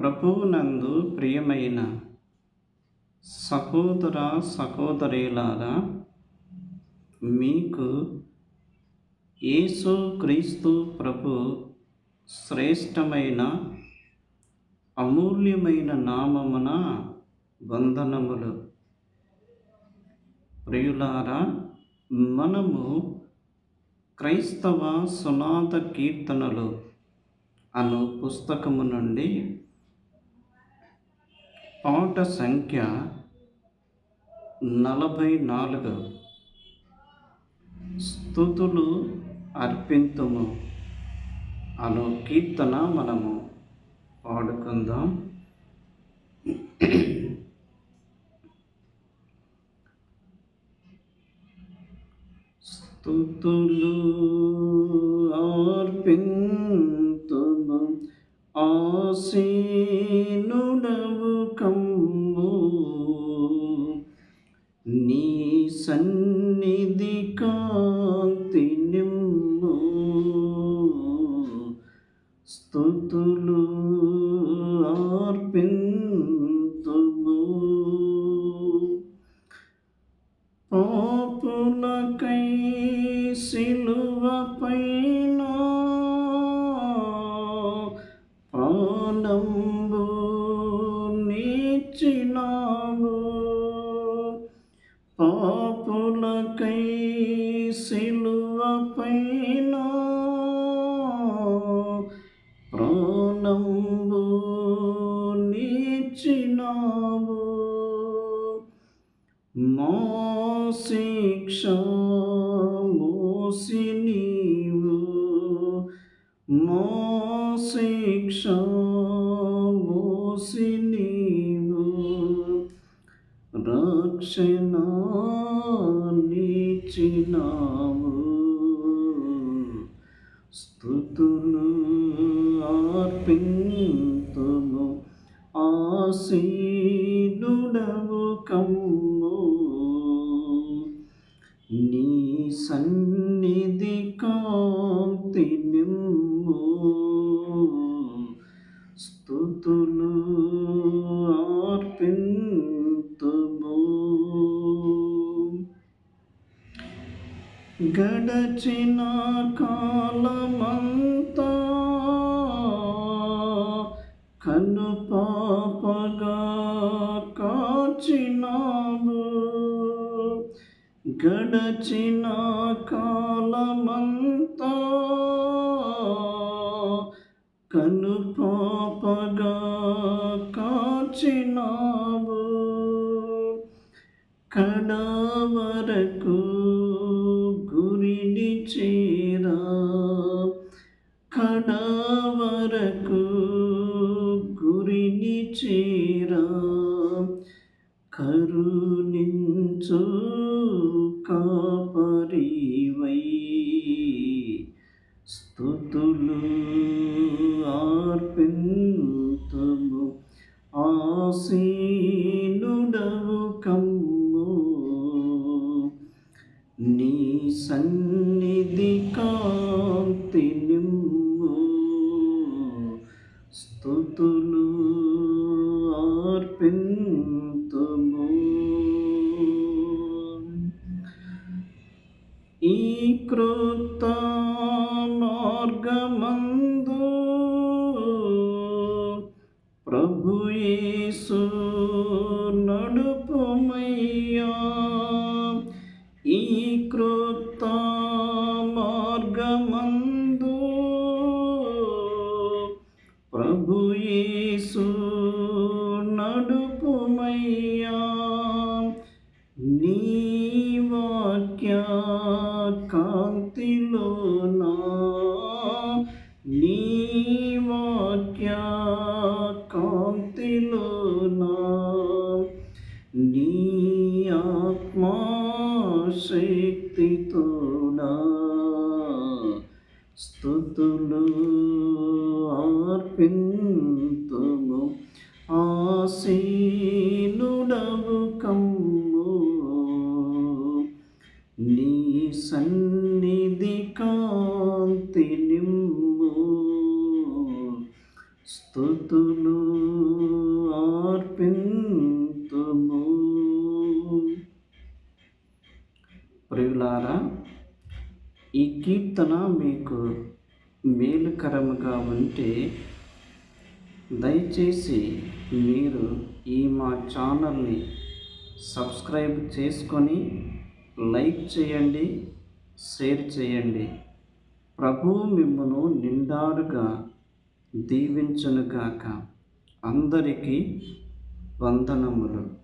ప్రభువునందు ప్రియమైన సహోదర సహోదరులారా మీకు యేసు క్రీస్తు ప్రభు శ్రేష్టమైన అమూల్యమైన నామమున వందనములు. ప్రియులారా మనము క్రైస్తవ సునాద కీర్తనలు అను పుస్తకము నుండి పాట సంఖ్య నలభై నాలుగు. స్థుతులు అర్పింతుము. అను కీర్తన మనము పాడుకుందాం. స్థుతులు అర్పింతుము. ఆశీ స్థుతులు అర్పింతుము. పాపులకై సిలువపైన ప్రాణంబు నీచినాము. పాపులకై సిలువపైన ప్రాణంబు నీచినావు మా శిక్ష మోసి నీవు మా శిక్ష మోసి నీవు రక్షణ నీచినావు ఆసీనుడవు కమ్ము. నీ సన్నిధి కాంతి నిమ్ము. స్థుతులు అర్పింతుము. గడచిన కాలమంతా కనుపా గడచిన కాలమంతా కను పాపగా కాచినావు. కడవరకు కరుణించు కాపరివై. స్థుతులు అర్పింతుము ఆసీనుడవు కమ్ము. నీ సన్నిధి కా కృత మార్గమందు ప్రభు యేసు నడుపుమయ్యా ఈ కృత మార్గమందు ప్రభు యేసు నడుపుమయ్యా నీ వాక్యా కాంతిలోనా నీ వాక్య కాంతిలోనా నీ ఆత్మా శక్తితోనా స్థుతులు అర్పింతుము ఆసీనుడవు నిధి కాంతి నిమ్ము. స్థుతులు అర్పింతుము. ప్రియులారా ఈ కీర్తన మీకు మేలుకరముగా ఉంటే దయచేసి మీరు ఈ మా ఛానల్ని సబ్స్క్రైబ్ చేసుకొని లైక్ చేయండి. షేర్ చేయండి. ప్రభు మిమ్మను నిండారుగా దీవించునుగాక. అందరికీ వందనములు.